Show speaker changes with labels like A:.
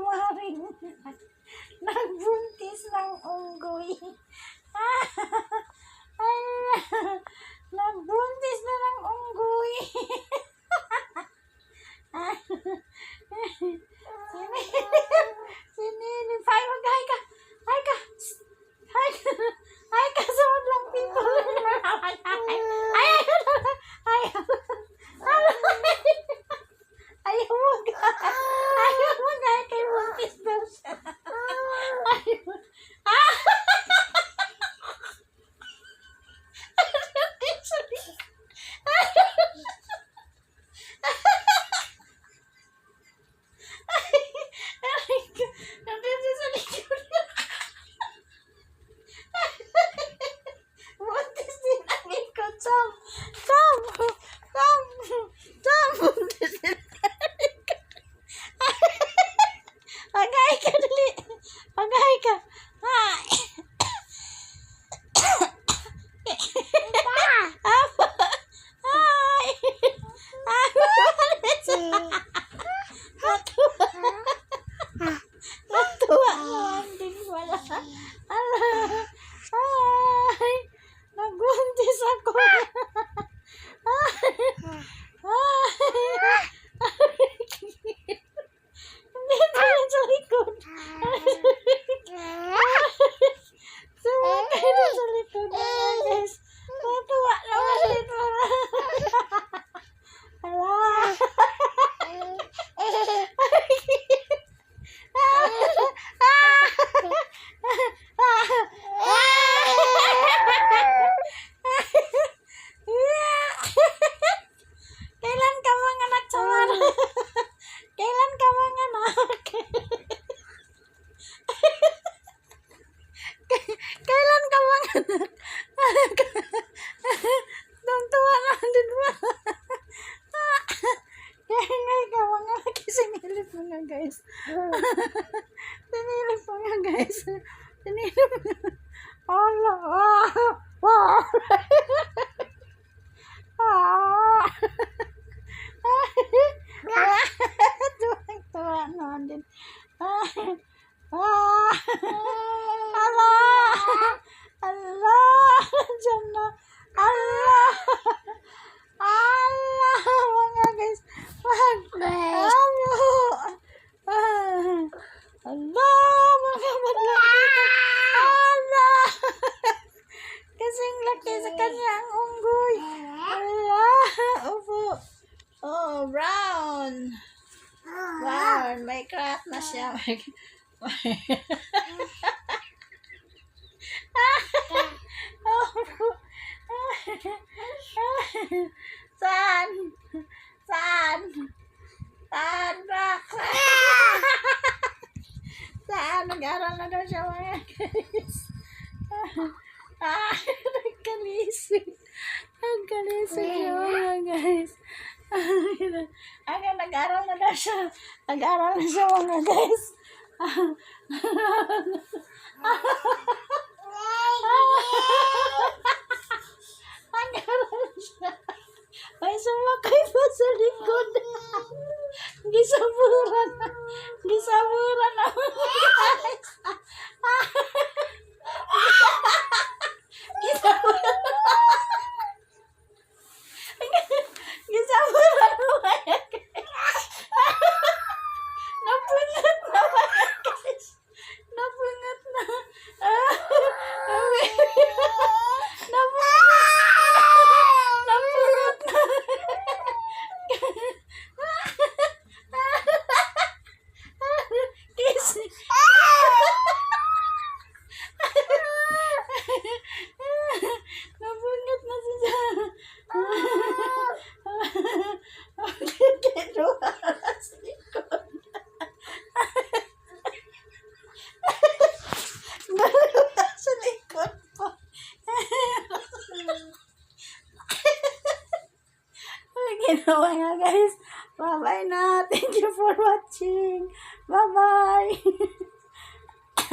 A: maring nagbuntis ng unggoy. ah! Ala. Ay. Nagbuntis ako. Mo nga guys. Sinilip mo nga guys. Sinilip mo nga. Allah. Ah. Ah. Ah. Tuwang-tuwa naman din. Ah. Ah. Allah. Allah. Diyan na. Allah. Allah. Mga guys. Wag. Allah. Ah. Allah. Mga madlang dito. Allah. Kasing laki sa kanya ang unggoy. Allah. Opo. Oh, brown. Brown. May crack na siya. May... Opo. Saan? Saan? Saan ba? Saan? Nag-aral na daw siya mga guys. Ah, nagkalisig. Nagkalisig siya mga guys. Ang nag-aral na daw siya. Nag-aral na siya mga guys. Nag-aral siya. May sumakay pa sa likod. Gisaburan. Gisaburan na mga guys. Gisaburan Gisaburan mo mga guys. Napungat na mga guys. Napungat na. Ah, Napungat. Napungat na. Kiss. Napungat na siya. Kinuha sa likod. Naluha sa likod po. Ginawa nga guys. Bye-bye na. Thank you for watching. Bye-bye.